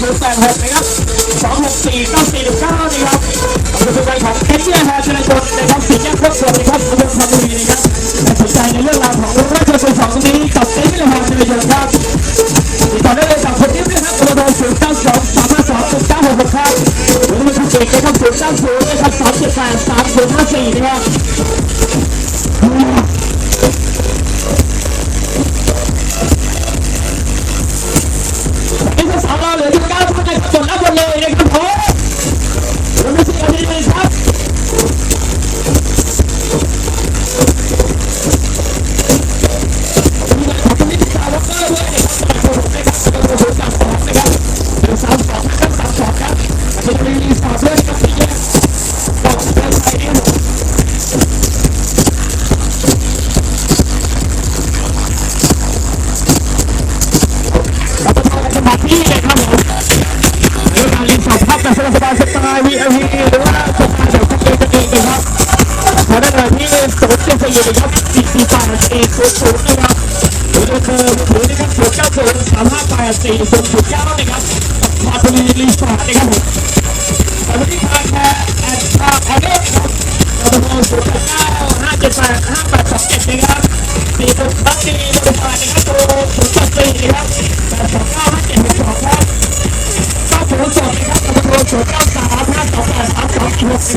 ศูนย์แปดหกนะครับสองหกสี่เก้าสี่หนึ่งเก้านะครับขอบคุณของเอ็นเจียฮาชนกลนะครับสี่แยกครอบครัวนะครับอำเภอคำบุรีนะครับสนใจในเรื่องราวของราชบุรีสองนี้กับเอ็นเจียฮาชนกลครับติดต่อได้เลยกับคนนี้นะครับโทรโทรศูนย์เก้าสองสามห้าสองศูนย์เก้าหกหกครับหรือว่าคุณเอกนะครับศูนย์เก้าศูนย์นะครับสามเจ็ดแปดสามศูนย์ห้าสี่นะครับ บศูนย์เก้าศูนย์สามห้าแปดสี่ศูนย์ศูนย์เก้านะครับมาบุรีรีสอร์ทนะครับผม ศูนย์เก้าห้าเจ็ดแปดห้าแปดสองเจ็ดนะครับมีคนบังดีบริการนะครับโทรศูนย์แปดสี่นะครับแปดสองเก้าห้าเจ็ดหนึ่งสองครับก็ผลสอบนะครับตำรวจศูนย์เก้าสามห้าสองแปดสามสองหกนะครับ